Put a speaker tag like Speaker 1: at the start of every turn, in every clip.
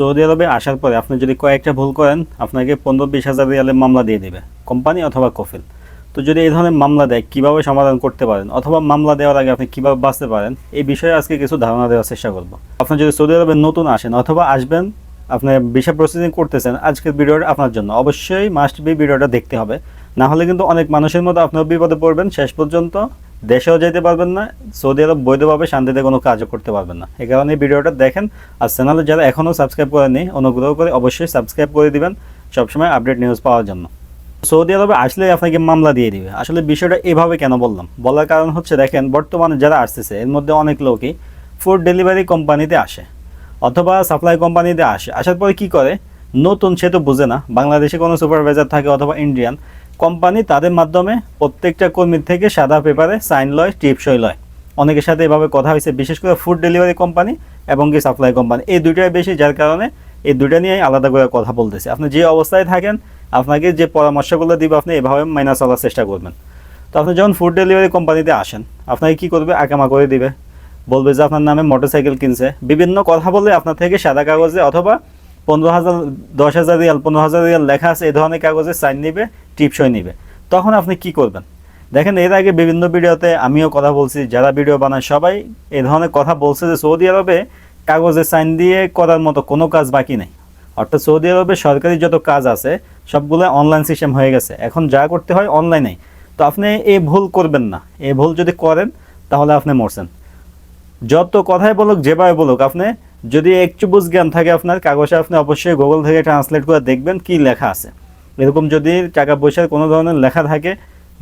Speaker 1: Saudi আরবে আসার পরে আপনি যদি কয়েকটা ভুল করেন, আপনাকে পনেরো বিশ হাজার রিয়ালের মামলা দিয়ে দেবে, কোম্পানি অথবা কফিল। তো যদি এই ধরনের মামলা দেয়, কীভাবে সমাধান করতে পারেন, অথবা মামলা দেওয়ার আগে আপনি কীভাবে বাঁচতে পারেন, এই বিষয়ে আজকে কিছু ধারণা দেওয়ার চেষ্টা করব। আপনি যদি সৌদি আরবে নতুন আসেন অথবা আসবেন, আপনি ভিসা প্রসেসিং করতেছেন, আজকের ভিডিওটা আপনার জন্য। অবশ্যই মাস্ট বি ভিডিওটা দেখতে হবে। না হলে কিন্তু অনেক মানুষের মতো আপনার বিপদে পড়বেন। শেষ পর্যন্ত দেশেও যেতে পারবেন না, সৌদি আরব বৈধভাবে শান্তিতে কোনো কাজও করতে পারবেন না। এই কারণে ভিডিওটা দেখেন, আর চ্যানেলে যারা এখনও সাবস্ক্রাইব করেনি অনুগ্রহ করে অবশ্যই সাবস্ক্রাইব করে দিবেন, সবসময় আপডেট নিউজ পাওয়ার জন্য। সৌদি আরবে আসলে আপনাকে মামলা দিয়ে দিবে। আসলে বিষয়টা এভাবে কেন বললাম? বলার কারণ হচ্ছে দেখেন, বর্তমানে যারা আসতেছে, এর মধ্যে অনেক লোকই ফুড ডেলিভারি কোম্পানিতে আসে, অথবা সাপ্লাই কোম্পানিতে আসে। আসার পরে কি করে? নতুন সে তো বুঝে না। বাংলাদেশে কোনো সুপারভাইজার থাকে অথবা ইন্ডিয়ান, কোম্পানি তাদের মাধ্যমে প্রত্যেকটা কর্মীর থেকে সাদা পেপারে সাইন লয় টিপসই লয়। অনেকের সাথে এভাবে কথা হয়েছে, বিশেষ করে ফুড ডেলিভারি কোম্পানি এবং কি সাপ্লাই কোম্পানি। এই দুইটাই বেশি, যার কারণে এই দুইটা নিয়ে আলাদা করে কথা বলতেছে। আপনি যে অবস্থায় থাকেন, আপনাকে যে পরামর্শগুলো দিবে, আপনি এভাবে মাইনা চলার চেষ্টা করবেন। তো আপনি যখন ফুড ডেলিভারি কোম্পানিতে আসেন, আপনাকে কি করবে? আকামা করে দিবে। বলবে যে আপনার নামে মোটরসাইকেল কিনছে। বিভিন্ন কথা বলে আপনার থেকে সাদা কাগজে অথবা পনেরো হাজার, দশ হাজার রিয়াল, পনেরো হাজার রিয়াল লেখা আছে এই ধরনের কাগজে সাইন নিবে, টিপসই নিবে। তখন আপনি কি করবেন? দেখেন, এর আগে বিভিন্ন ভিডিওতে আমিও কথা বলছি, যারা ভিডিও বানায় সবাই এই ধরনের কথা বলছে যে সৌদি আরবে কাগজে সাইন দিয়ে করার মতো কোনো কাজ বাকি নেই। অর্থাৎ সৌদি আরবে সরকারি যত কাজ আছে, সবগুলো অনলাইন সিস্টেম হয়ে গেছে। এখন যা করতে হয় অনলাইনেই। তো আপনি এই ভুল করবেন না। এই ভুল যদি করেন, তাহলে আপনি মরছেন। যত কথাই বলুক, যেভাবে বলুক, আপনি যদি একটু বুঝ জ্ঞান থাকে আপনার, কাগজে আপনি অবশ্যই গুগল থেকে ট্রান্সলেট করে দেখবেন কি লেখা আছে। এরকম যদি টাকা পয়সার কোনো ধরনের লেখা থাকে,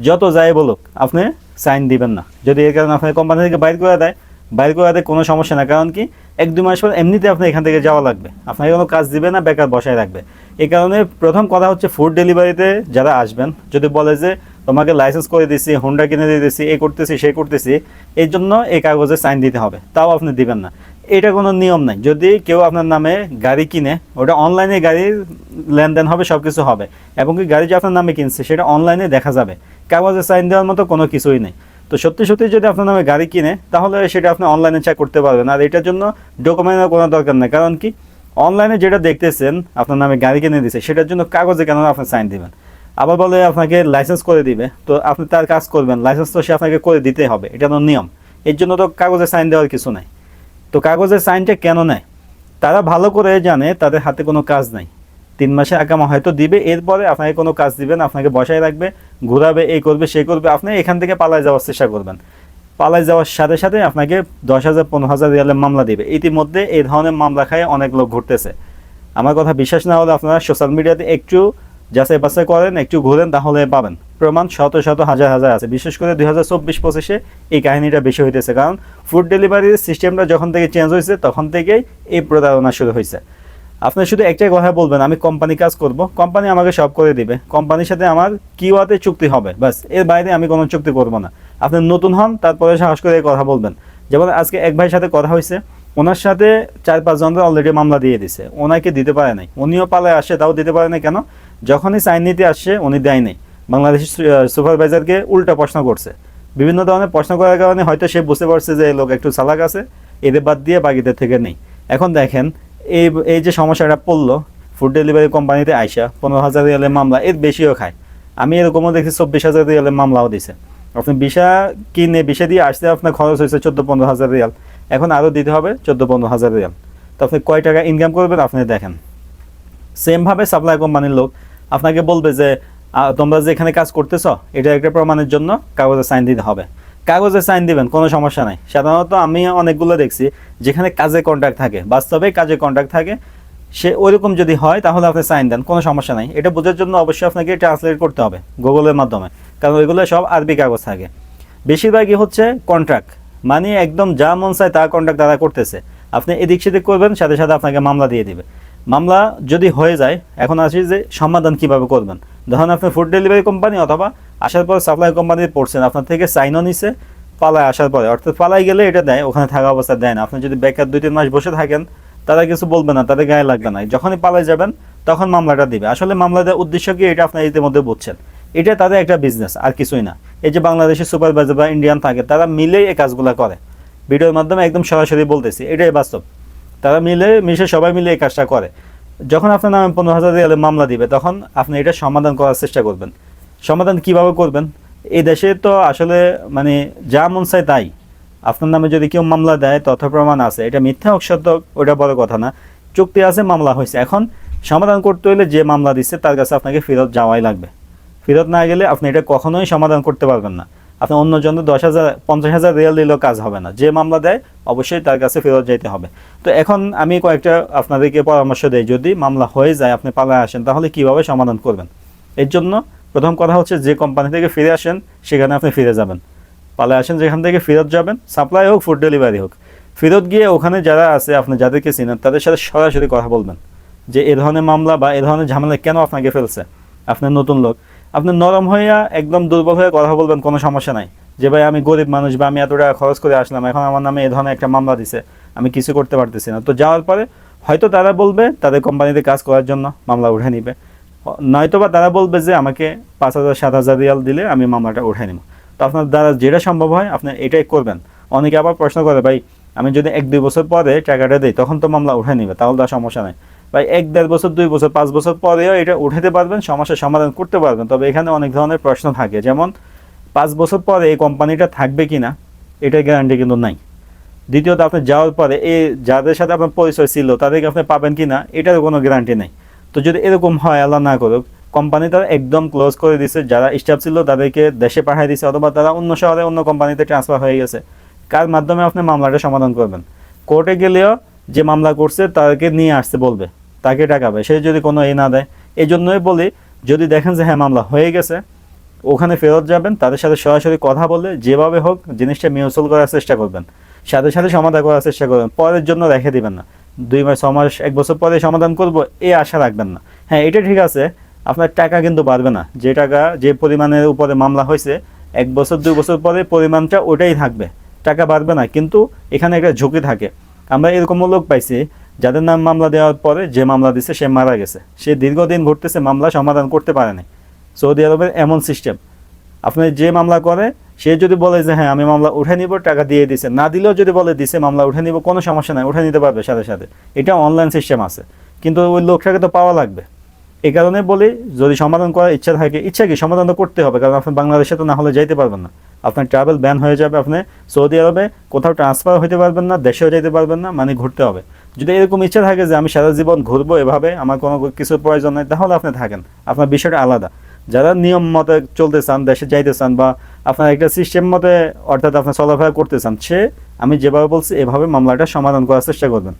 Speaker 1: যত যাই বলুক, আপনি সাইন দিবেন না। যদি এর কারণে আপনার কোম্পানি থেকে বাইর করে দেয়, বাইর করে দেয় কোনো সমস্যা না। কারণ কি, এক দু মাস পর এমনিতে আপনি এখান থেকে যাওয়া লাগবে। আপনাকে কোনো কাজ দিবে না, বেকার বসায় রাখবে। এই কারণে প্রথম কথা হচ্ছে ফুড ডেলিভারিতে যারা আসবেন, যদি বলে যে, তোমাকে লাইসেন্স করে দিছি হোন্ডা কিনে দিয়ে দিছি, এ করতেছি, সে করতেছি এই জন্য এই কাগজে সাইন দিতে হবে। তাও আপনি দিবেন না। এটা কোনো নিয়ম নাই। যদি কেউ আপনার নামে গাড়ি কিনে, ওটা অনলাইনে গাড়ির লেনদেন হবে সব কিছু হবে। এবং কি গাড়ি যে আপনার নামে কিনছে, সেটা অনলাইনে দেখা যাবে। কাগজে সাইন দেওয়ার মতো কোনো কিছুই নেই। তো সত্যি সত্যি যদি আপনার নামে গাড়ি কিনে, তাহলে সেটা আপনি অনলাইনে চেক করতে পারবেন। আর এটার জন্য ডকুমেন্টের কোনো দরকার নেই। কারণ কি অনলাইনে যেটা দেখতেছেন, আপনার নামে গাড়ি কিনে দিছে, সেটার জন্য কাগজে কেন আপনি সাইন দিবেন? আবার বলে আপনাকে লাইসেন্স করে দিবে। তো আপনি তার কাজ করবেন। লাইসেন্স তো সে আপনাকে করে দিতে হবে। এটা তো নিয়ম। এর জন্য তো কাগজে সাইন দেওয়ার কিছু নাই। তো কাগজের সাইনটা কেন নেয়? তারা ভালো করে জানে তাদের হাতে কোনো কাজ নাই। তিন মাসে আগামা হয়তো দিবে, এরপরে আপনাকে কোনো কাজ দিবে না, আপনাকে বসায় রাখবে, ঘোরাবে, এই করবে, সে করবে, আপনি এখান থেকে পালায় যাওয়ার চেষ্টা করবেন। পালায় যাওয়ার সাথে সাথে আপনাকে দশ হাজার, পনেরো হাজার রিয়ালের মামলা দিবে। ইতিমধ্যে এই ধরনের মামলা খায় অনেক লোক ঘুরতেছে। আমার কথা বিশ্বাস না হলে আপনারা সোশ্যাল মিডিয়াতে একটু যাচাই বাছাই করেন, একটু ঘুরেন, তাহলে পাবেন। প্রমাণ শত শত হাজার হাজার আছে। বিশেষ করে দুই হাজার চব্বিশ পঁচিশে এই কাহিনীটা বেশি হইতেছে। কারণ ফুড ডেলিভারির সিস্টেমটা যখন থেকে চেঞ্জ হয়েছে তখন থেকেই এই প্রতারণা শুরু হয়েছে আপনি শুধু একটাই কথা বলবেন, আমি কোম্পানি কাজ করব কোম্পানি আমাকে সব করে দিবে। কোম্পানির সাথে আমার কিওয়াতে চুক্তি হবে? বাসের বাইরে আমি কোনো চুক্তি করব না। আপনি নতুন হন, তারপরে সাহস করে কথা বলবেন। যেমন আজকে এক ভাইয়ের সাথে কথা হয়েছে ওনার সাথে চার পাঁচজনরা অলরেডি মামলা দিয়ে দিছে। ওনাকে দিতে পারে নাই। উনিও পালায় আসে, তাও দিতে পারে না কেন? যখনই সাইন নিতে আসছে উনি দেয় নাই। বাংলাদেশ সুপারভাইজারকে উল্টা প্রশ্ন করছে। বিভিন্ন ধরনের প্রশ্ন করার কারণে হয়তো সে বুঝতে পারছে যে লোক একটু চালাক আছে, এদের বাদ দিয়ে বাকিদের থেকে নেই। এখন দেখেন, এই এই যে সমস্যাটা পড়ল ফুড ডেলিভারি কোম্পানিতে আইসা পনেরো হাজার রিয়ালের মামলা, এর বেশিও খায়। আমি এরকমও দেখি চব্বিশ হাজার রিয়ালের মামলাও দিছে। আপনি বিশা কিনে বিশা দিয়ে আসতে আপনার খরচ হয়েছে চোদ্দ পনেরো হাজার রিয়াল। এখন আরও দিতে হবে চোদ্দ পনেরো হাজার রিয়াল। তো আপনি কয় টাকা ইনকাম করবেন? আপনি দেখেন। সেমভাবে সাপ্লাই কোম্পানির লোক আপনাকে বলবে যে তোমরা যে এখানে কাজ করতেছ, এটা একটা প্রমাণের জন্য কাগজে সাইন দিতে হবে। কাগজে সাইন দিবেন, কোনো সমস্যা নাই। সাধারণত আমি অনেকগুলো দেখছি, যেখানে কাজে কন্ট্রাক্ট থাকে। বাস্তবে কাজে কন্ট্যাক্ট থাকে। সে ওইরকম যদি হয়, তাহলে আপনি সাইন দেন, কোনো সমস্যা নাই। এটা বোঝার জন্য অবশ্যই আপনাকে ট্রান্সলেট করতে হবে গুগলের মাধ্যমে। কারণ ওইগুলো সব আরবি কাগজ থাকে। বেশিরভাগই হচ্ছে কন্ট্রাক্ট মানে একদম যা মন চায় তা কন্ট্রাক্ট তারা করতেছে। আপনি এদিক সেদিক করবেন, সাথে সাথে আপনাকে মামলা দিয়ে দিবে। মামলা যদি হয়ে যায়, এখন আসি যে সমাধান কীভাবে করবেন? ধরুন আপনি ফুড ডেলিভারি কোম্পানি অথবা আসার পর সাপ্লাই কোম্পানিতে পড়ছেন, আপনার থেকে সাইনও নিছে, পালায় আসার পরে। অর্থাৎ পালায় গেলে এটা দেয়, ওখানে থাকা অবস্থা দেয় না। আপনি যদি বেকার দুই তিন মাস বসে থাকেন, তারা কিছু বলবে না, তাদের গায়ে লাগবে না। যখনই পালাই যাবেন, তখন মামলাটা দিবে। আসলে মামলা দেওয়ার উদ্দেশ্য কি, এটা আপনার ইতিমধ্যে বুঝছেন। এটা তাদের একটা বিজনেস আর কিছুই না। এই যে বাংলাদেশের সুপারভাইজার বা ইন্ডিয়ান থাকে, তারা মিলেই এই কাজগুলো করে। ভিডিওর মাধ্যমে একদম সরাসরি বলতেছি, এটাই বাস্তব। তারা মিলে, মিশে সবাই মিলে এই কাজটা করে। যখন আপনার নামে পনেরো হাজার রিয়ালের মামলা দিবে, তখন আপনি এটা সমাধান করার চেষ্টা করবেন। সমাধান কীভাবে করবেন? এই দেশে তো আসলে মানে যা মন চায় তাই। আপনার নামে যদি কেউ মামলা দেয়, তথ্য প্রমাণ আছে, এটা মিথ্যা হোক, সত্য ওটা বড় কথা না। চুক্তি আছে, মামলা হয়েছে। এখন সমাধান করতে হলে যে মামলা দিচ্ছে, তার কাছে আপনাকে ফেরত যাওয়াই লাগবে। ফেরত না গেলে আপনি এটা কখনোই সমাধান করতে পারবেন না। আপনি অন্য জন্য দশ হাজার, পঞ্চাশ হাজার রিয়াল দিলেও কাজ হবে না। যে মামলা দেয়, অবশ্যই তার কাছে ফেরত যেতে হবে। তো এখন আমি কয়েকটা আপনাদেরকে পরামর্শ দেই। যদি মামলা হয়ে যায়, আপনি পালায় আসেন, তাহলে কীভাবে সমাধান করবেন? এর জন্য প্রথম কথা হচ্ছে, যে কোম্পানি থেকে ফিরে আসেন, সেখানে আপনি ফিরে যাবেন। পালায় আসেন, যেখান থেকে ফেরত যাবেন সাপ্লাই হোক ফুড ডেলিভারি হোক। ফেরত গিয়ে ওখানে যারা আছে, আপনি যাদেরকে চিনেন, তাদের সাথে সরাসরি কথা বলবেন। যে এ ধরনের মামলা বা এ ধরনের ঝামেলা কেন আপনাকে ফেলছে? আপনার নতুন লোক। আপনি নরম হইয়া একদম দুর্বল হয়ে কথা বলবেন, কোনো সমস্যা নাই। যে ভাই, আমি গরিব মানুষ বা আমি এত টাকা খরচ করে আসলাম, এখন আমার নামে এ ধরনের একটা মামলা দিছে, আমি কিছু করতে পারতেছি না। তো যাওয়ার পরে হয়তো তারা বলবে, তাদের কোম্পানিতে কাজ করার জন্য মামলা উঠে নিবে। নয়তো বা তারা বলবে যে, আমাকে পাঁচ হাজার, সাত হাজার রিয়াল দিলে আমি মামলাটা উঠে নিব। তো আপনার দ্বারা যেটা সম্ভব হয়, আপনি এটাই করবেন। অনেকে আবার প্রশ্ন করে, ভাই, আমি যদি এক, দুই বছর পরে টাকাটা দিই, তখন তো মামলা উঠে নিবে, তাহলে তো সমস্যা নাই। ভাই, এক দেড় বছর, দুই বছর, পাঁচ বছর পরেও এটা উঠাতে পারবেন সমস্যার সমাধান করতে পারবেন। তবে এখানে অনেক ধরনের প্রশ্ন থাকে। যেমন, পাঁচ বছর পরে এই কোম্পানিটা থাকবে কি না এটার গ্যারান্টি কিন্তু নাই। দ্বিতীয়ত, আপনি যাওয়ার পরে এই যাদের সাথে আপনার পরিচয় ছিল, তাদেরকে আপনি পাবেন কি না এটারও কোনো গ্যারান্টি নেই। তো যদি এরকম হয়, আল্লাহ না করুক, কোম্পানি তারা একদম ক্লোজ করে দিছে। যারা স্টাফ ছিল, তাদেরকে দেশে পাঠিয়ে দিছে, অথবা তারা অন্য শহরে অন্য কোম্পানিতে ট্রান্সফার হয়ে গেছে। কার মাধ্যমে আপনি মামলাটা সমাধান করবেন? কোর্টে গেলেও যে মামলা করছে তাদেরকে নিয়ে আসতে বলবে, তাকে টাকাবে সে যদি কোনো এ না দেয়। এই জন্যই বলি, যদি দেখেন যে হ্যাঁ মামলা হয়ে গেছে, ওখানে ফেরত যাবেন, তাদের সাথে সরাসরি কথা বলে যেভাবে হোক জিনিসটা মিউচুয়াল করার চেষ্টা করবেন। সাথে সাথে সমাধান করার চেষ্টা করবেন। পরের জন্য রেখে দিবেন না। দুই মাস ছ মাস, এক বছর পরে সমাধান করব এই আশা রাখবেন না। হ্যাঁ এটা ঠিক আছে, আপনার টাকা কিন্তু বাড়বে না। যে টাকা, যে পরিমাণের উপরে মামলা হয়েছে, এক বছর, দুই বছর পরে পরিমাণটা ওটাই থাকবে। টাকা বাড়বে না, কিন্তু এখানে একটা ঝুঁকি থাকে। আমরা এরকম লোক পাইছি, যাদের নাম মামলা দেওয়ার পরে যে মামলা দিছে, সে মারা গেছে। সে দীর্ঘদিন ঘুরতেছে, মামলা সমাধান করতে পারে নাই। সৌদি আরবের এমন সিস্টেম। আপনি যে মামলা করে, সে যদি বলে যে হ্যাঁ আমি মামলা উঠে নিব, টাকা দিয়ে দিছে। না দিলেও যদি বলে দিছে, মামলা উঠে নিব, কোনো সমস্যা নাই, উঠে নিতে পারবে সাথে সাথে। এটা অনলাইন সিস্টেম আছে। কিন্তু ওই লোকটাকে তো পাওয়া লাগবে। এই কারণে বলি, যদি সমাধান করার ইচ্ছা থাকে, ইচ্ছা কি, সমাধান তো করতে হবে, কারণ আপনি বাংলাদেশে তো না হলে যাইতে পারবেন না। আপনার ট্রাভেল ব্যান হয়ে যাবে আপনি সৌদি আরবে, কোথাও ট্রান্সফার হতে পারবেন না, দেশেও যেতে পারবেন না মানে ঘুরতে হবে। যদি এরকম ইচ্ছা থাকে যে আমি সারা জীবন ঘুরবো এভাবে, আমার কোনো কিছুর প্রয়োজন নেই, তাহলে আপনি থাকেন। আপনার বিষয়টা আলাদা। যারা নিয়ম মতে চলতে চান, দেশে যাইতে চান বা আপনার একটা সিস্টেম মতে, অর্থাৎ আপনার চলাফেরা করতে চান, সে, আমি যেভাবে বলছি, এভাবে মামলাটা সমাধান করার চেষ্টা করবেন।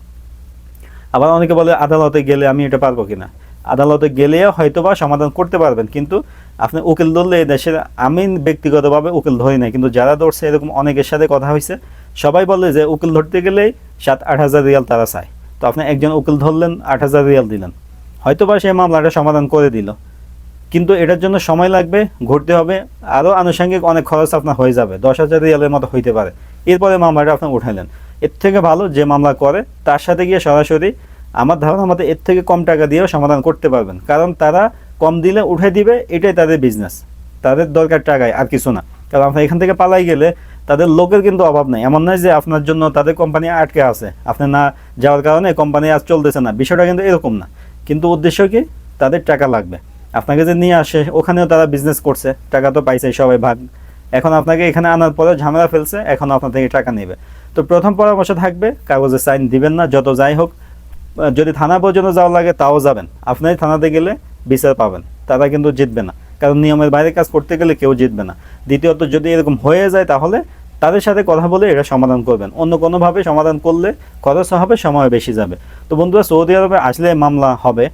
Speaker 1: আবার অনেকে বলে, আদালতে গেলে আমি এটা পারব কিনা? আদালতে গেলেও হয়তো বা সমাধান করতে পারবেন, কিন্তু আপনি উকিল ধরলে দেশের আমি ব্যক্তিগতভাবে উকিল ধরি না কিন্তু যারা ধরছে এরকম অনেকের সাথে কথা হয়েছে, সবাই বলে যে উকিল ধরতে গেলেই সাত, আট হাজার রিয়াল তারা চায়। তো আপনি একজন উকিল ধরলেন, আট হাজার রিয়াল দিলেন। হয়তো বা সেই মামলাটা সমাধান করে দিল। কিন্তু এটার জন্য সময় লাগবে, ঘুরতে হবে, আরও আনুষঙ্গিক অনেক খরচ আপনার হয়ে যাবে, দশ হাজার রিয়ালের মতো হইতে পারে। এরপরে মামলাটা আপনি উঠাইলেন এর থেকে ভালো যে মামলা করে, তার সাথে গিয়ে সরাসরি আমার ধারণা মতো এর থেকে কম টাকা দিয়েও সমাধান করতে পারবেন। কারণ তারা কম দিলে উঠে দিবে, এটাই তাদের বিজনেস তাদের দরকার টাকায়, আর কিছু না। কারণ আপনার এখান থেকে পালাই গেলে তাদের লোকের কিন্তু অভাব নেই। এমন নয় যে আপনার জন্য তাদের কোম্পানি আটকে আছে। আপনি না যাওয়ার কারণে কোম্পানি আজ চলতেছে না। বিষয়টা কিন্তু এরকম না। কিন্তু উদ্দেশ্য কি? তাদের টাকা লাগবে। আপনাকে যে নিয়ে আসে, ওখানেও তারা বিজনেস করছে। টাকা তো পাইছে, সবাই ভাগ। এখন আপনাকে এখানে আনার পরে ঝামেলা ফেলছে, এখন আপনার থেকে টাকা নেবে। তো প্রথম পরামর্শ থাকবে, কাগজে সাইন দিবেন না, যত যাই হোক। যদি থানা পর্যন্ত যাওয়া লাগে তাও যাবেন। আপনি থানাতে গেলে বিচার পাবেন। তারা কিন্তু জিতবে না। কারণ নিয়মের বাইরে কাজ করতে গেলে কেউ জিতবে না। দ্বিতীয়ত, যদি এরকম হয়ে যায় তাহলে তাদের সাথে কথা বলে এটা সমাধান করবেন। অন্য কোনোভাবে সমাধান করলে খরচ হবে, সময় বেশি যাবে। তো বন্ধুরা, সৌদি আরবে আসলে মামলা হবে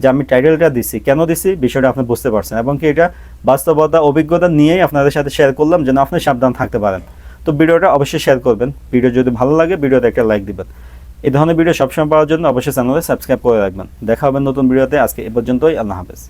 Speaker 1: যে আমি টাইটেলটা দিছি। কেন দিছি? বিষয়টা আপনি বুঝতে পারছেন। এবং কি এটা বাস্তবতা, অভিজ্ঞতা নিয়েই আপনাদের সাথে শেয়ার করলাম যেন আপনি সাবধান থাকতে পারেন। তো ভিডিওটা অবশ্যই শেয়ার করবেন। ভিডিও যদি ভালো লাগে, ভিডিওতে একটা লাইক দিবেন। এই ধরনের ভিডিও সবসময় পাওয়ার জন্য অবশ্যই চ্যানেলে সাবস্ক্রাইব করে রাখবেন। দেখা হবে নতুন ভিডিওতে আজকে এ পর্যন্তই। আল্লাহ হাফেজ।